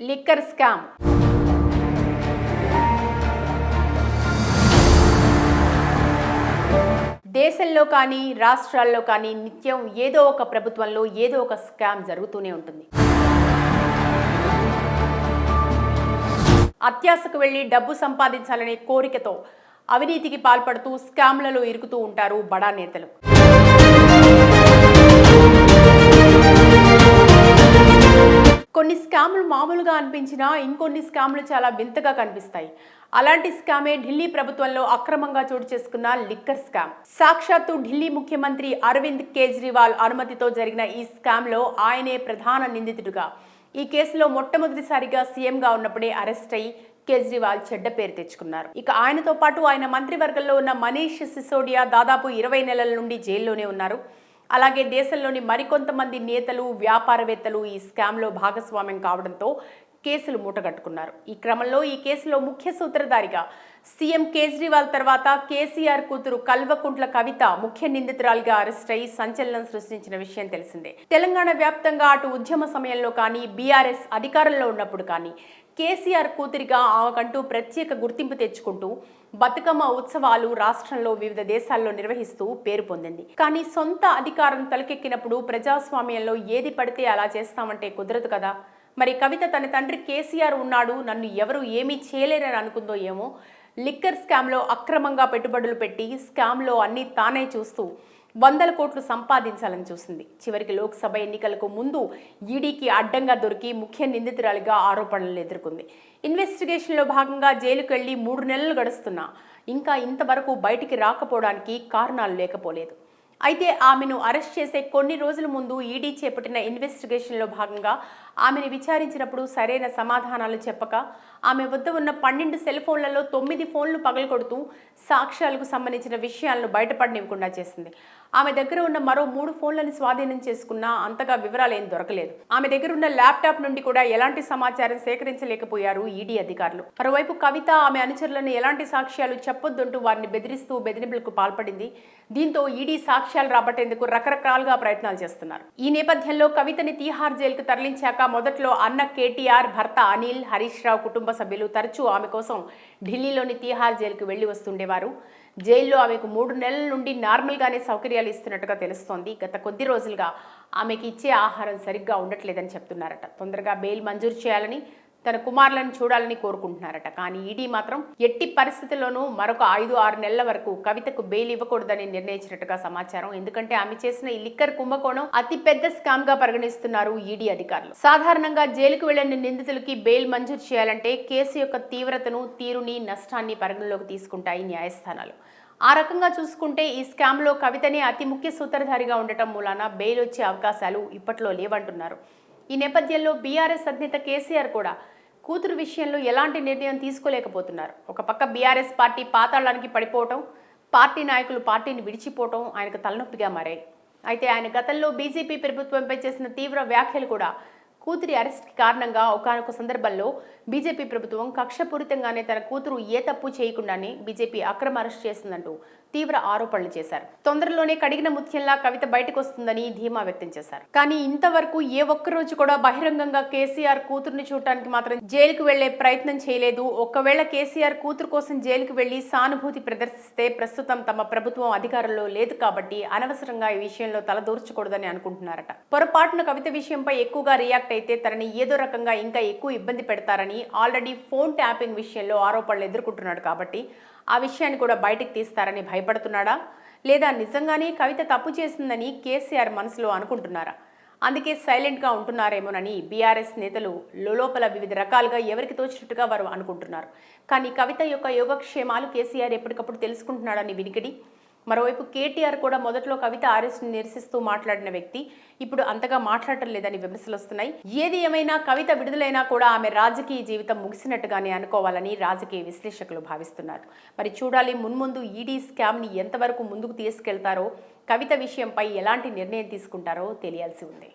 Liquor scam. దేశంలో కానీ రాష్ట్రాల్లో కానీ నిత్యం ఏదో ఒక ప్రభుత్వంలో ఏదో ఒక స్కామ్ జరుగుతూనే ఉంటుంది. అత్యాశకు వెళ్ళి డబ్బు సంపాదించాలనే కోరికతో అవినీతికి పాల్పడుతూ స్కామ్లలో ఇరుకుతూ ఉంటారు బడా నేతలు. స్కాములు మామూలుగా అనిపించినా ఇంకొన్ని స్కాములు చాలా వింతగా కనిపిస్తాయి. అలాంటి స్కామే ఢిల్లీ ప్రభుత్వంలో అక్రమంగా చోటు చేసుకున్న లిక్కర్ స్కామ్. సాక్షాత్తు ఢిల్లీ ముఖ్యమంత్రి అరవింద్ కేజ్రీవాల్ అనుమతితో జరిగిన ఈ స్కామ్లో ఆయనే ప్రధాన నిందితుడిగా. ఈ కేసులో మొట్టమొదటిసారిగా సీఎంగా ఉన్నప్పుడే అరెస్ట్ అయి కేజ్రీవాల్ చెడ్డ పేరు తెచ్చుకున్నారు. ఇక ఆయనతో పాటు ఆయన మంత్రివర్గంలో ఉన్న మనీష్ సిసోడియా దాదాపు ఇరవై నెలల నుండి జైల్లోనే ఉన్నారు. అలాగే దేశంలోని మరికొంతమంది నేతలు వ్యాపారవేత్తలు ఈ స్కామ్లో భాగస్వామ్యం కావడంతో కేసులు మూటగట్టుకున్నారు. ఈ క్రమంలో ఈ కేసులో ముఖ్య సూత్రధారిగా సీఎం కేజ్రీవాల్ తర్వాత కేసీఆర్ కూతురు కల్వకుంట్ల కవిత ముఖ్య నిందితురాలిగా అరెస్ట్ అయి సంచలనం సృష్టించిన విషయం తెలిసిందే. తెలంగాణ వ్యాప్తంగా అటు ఉద్యమ సమయంలో కానీ బీఆర్ఎస్ అధికారంలో ఉన్నప్పుడు కానీ కేసీఆర్ కూతురిగా ఆమెకంటూ ప్రత్యేక గుర్తింపు తెచ్చుకుంటూ బతుకమ్మ ఉత్సవాలు రాష్ట్రంలో వివిధ దేశాల్లో నిర్వహిస్తూ పేరు పొందింది. కానీ సొంత అధికారం తలకెక్కినప్పుడు ప్రజాస్వామ్యంలో ఏది పడితే అలా చేస్తామంటే కుదరదు కదా. మరి కవిత తన తండ్రి కేసీఆర్ ఉన్నాడు నన్ను ఎవరు ఏమీ చేయలేరని అనుకుందో ఏమో లిక్కర్ స్కామ్లో అక్రమంగా పెట్టుబడులు పెట్టి స్కామ్లో అన్నీ తానే చూస్తూ వందల కోట్లు సంపాదించాలని చూసింది. చివరికి లోక్సభ ఎన్నికలకు ముందు ఈడీకి అడ్డంగా దొరికి ముఖ్య నిందితురాలిగా ఆరోపణలు ఎదుర్కొంది. ఇన్వెస్టిగేషన్లో భాగంగా జైలుకు వెళ్ళి మూడు నెలలు గడుస్తున్నా. ఇంకా ఇంతవరకు బయటికి రాకపోవడానికి కారణాలు లేకపోలేదు. అయితే ఆమెను అరెస్ట్ చేసే కొన్ని రోజుల ముందు ఈడీ చేపట్టిన ఇన్వెస్టిగేషన్లో భాగంగా ఆమెను విచారించినప్పుడు సరైన సమాధానాలు చెప్పక ఆమె వద్ద ఉన్న పన్నెండు సెల్ ఫోన్లలో తొమ్మిది ఫోన్లు పగలకొడుతూ సాక్ష్యాలకు సంబంధించిన విషయాలను బయటపడనివ్వకుండా చేసింది. ఆమె దగ్గర ఉన్న మరో మూడు ఫోన్లను స్వాధీనం చేసుకున్నా అంతగా వివరాలు ఏం దొరకలేదు. ఆమె దగ్గర ఉన్న ల్యాప్టాప్ నుండి కూడా ఎలాంటి సమాచారం సేకరించలేకపోయారు ఈడీ అధికారులు. మరోవైపు కవిత ఆమె అనుచరులను ఎలాంటి సాక్ష్యాలు చెప్పొద్దంటూ వారిని బెదిరిస్తూ బెదిరింపులకు పాల్పడింది. దీంతో ఈడీ సాక్ష్యాలు రాబట్టేందుకు రకరకాలుగా ప్రయత్నాలు చేస్తున్నారు. ఈ నేపథ్యంలో కవితని తీహార్ జైలుకు తరలించాక మొదట్లో అన్న కేటీఆర్ భర్త అనిల్ హరీష్ రావు కుటుంబ సభ్యులు తరచూ ఆమె కోసం ఢిల్లీలోని తీహార్ జైలుకు వెళ్ళి వస్తుండేవారు. జైల్లో ఆమెకు మూడు నెలల నుండి నార్మల్గానే సౌకర్యాలు ఇస్తున్నట్టుగా తెలుస్తోంది. గత కొద్ది రోజులుగా ఆమెకి ఇచ్చే ఆహారం సరిగ్గా ఉండట్లేదని చెప్తున్నారట. తొందరగా బెయిల్ మంజూరు చేయాలని తన కుమారులను చూడాలని కోరుకుంటున్నారట. కానీ ఈడీ మాత్రం ఎట్టి పరిస్థితుల్లోనూ మరొక ఐదు ఆరు నెలల వరకు కవితకు బెయిల్ ఇవ్వకూడదని నిర్ణయించినట్టుగా సమాచారం. ఎందుకంటే ఆమె చేసిన ఈ లిక్కర్ కుంభకోణం అతి పెద్ద స్కామ్గా పరిగణిస్తున్నారు ఈడీ అధికారులు. సాధారణంగా జైలుకు వెళ్ళిన నిందితులకి బెయిల్ మంజూరు చేయాలంటే కేసు యొక్క తీవ్రతను తీరుని నష్టాన్ని పరిగణలోకి తీసుకుంటాయి న్యాయస్థానాలు. ఆ రకంగా చూసుకుంటే ఈ స్కామ్లో కవితనే అతి ముఖ్య సూత్రధారిగా ఉండటం మూలాన బెయిల్ వచ్చే అవకాశాలు ఇప్పట్లో లేవంటున్నారు. ఈ నేపథ్యంలో బీఆర్ఎస్ అధినేత కేసీఆర్ కూడా కూతురు విషయంలో ఎలాంటి నిర్ణయం తీసుకోలేకపోతున్నారు. ఒక పక్క బీఆర్ఎస్ పార్టీ పాతాళానికి పడిపోవటం పార్టీ నాయకులు పార్టీని విడిచిపోవటం ఆయనకు తలనొప్పిగా మారాయి. అయితే ఆయన గతంలో బీజేపీ ప్రభుత్వంపై చేసిన తీవ్ర వ్యాఖ్యలు కూడా కూతురి అరెస్ట్కి కారణంగా ఒకనొక సందర్భంలో బీజేపీ ప్రభుత్వం కక్షపూరితంగానే తన కూతురు ఏ తప్పు చేయకుండానే బీజేపీ అక్రమ అరెస్ట్ చేసిందంటూ తీవ్ర ఆరోపణలు చేశారు. తొందరలోనే కడిగిన ముత్యంలా కవిత బయటకు వస్తుందని ధీమా వ్యక్తం చేశారు. కానీ ఇంతవరకు ఏ ఒక్క రోజు కూడా బహిరంగంగా కేసీఆర్ కూతురుని చూడటానికి మాత్రం జైలుకు వెళ్ళే ప్రయత్నం చేయలేదు. ఒకవేళ కేసీఆర్ కూతురు కోసం జైలుకు వెళ్ళి సానుభూతి ప్రదర్శిస్తే ప్రస్తుతం తమ ప్రభుత్వం అధికారంలో లేదు కాబట్టి అనవసరంగా ఈ విషయంలో తలదూర్చకూడదని అనుకుంటున్నారట. పొరపాటున కవిత విషయంపై ఎక్కువగా రియాక్ట్ అయితే తనని ఏదో రకంగా ఇంకా ఎక్కువ ఇబ్బంది పెడతారని ఆల్రెడీ ఫోన్ ట్యాపింగ్ విషయంలో ఆరోపణలు ఎదుర్కొంటున్నాడు కాబట్టి ఆ విషయాన్ని కూడా బయటకు తీస్తారని భయపడుతున్నాడా? లేదా నిజంగానే కవిత తప్పు చేసిందని కేసీఆర్ మనసులో అనుకుంటున్నారా? అందుకే సైలెంట్గా ఉంటున్నారేమోనని బీఆర్ఎస్ నేతలు లోపల వివిధ రకాలుగా ఎవరికి తోచినట్టుగా వారు అనుకుంటున్నారు. కానీ కవిత యొక్క యోగక్షేమాలు కేసీఆర్ ఎప్పటికప్పుడు తెలుసుకుంటున్నాడని వినికిడి. మరోవైపు కేటీఆర్ కూడా మొదట్లో కవిత ఆర్ఎస్ని నిరసిస్తూ మాట్లాడిన వ్యక్తి. ఇప్పుడు అంతగా మాట్లాడటం లేదని విమర్శలు వస్తున్నాయి. ఏది ఏమైనా కవిత విడుదలైనా కూడా ఆమె రాజకీయ జీవితం ముగిసినట్టుగానే అనుకోవాలని రాజకీయ విశ్లేషకులు భావిస్తున్నారు. మరి చూడాలి మున్ముందు ఈడీ స్కామ్ని ఎంతవరకు ముందుకు తీసుకెళ్తారో కవిత విషయంపై ఎలాంటి నిర్ణయం తీసుకుంటారో తెలియాల్సి ఉంది.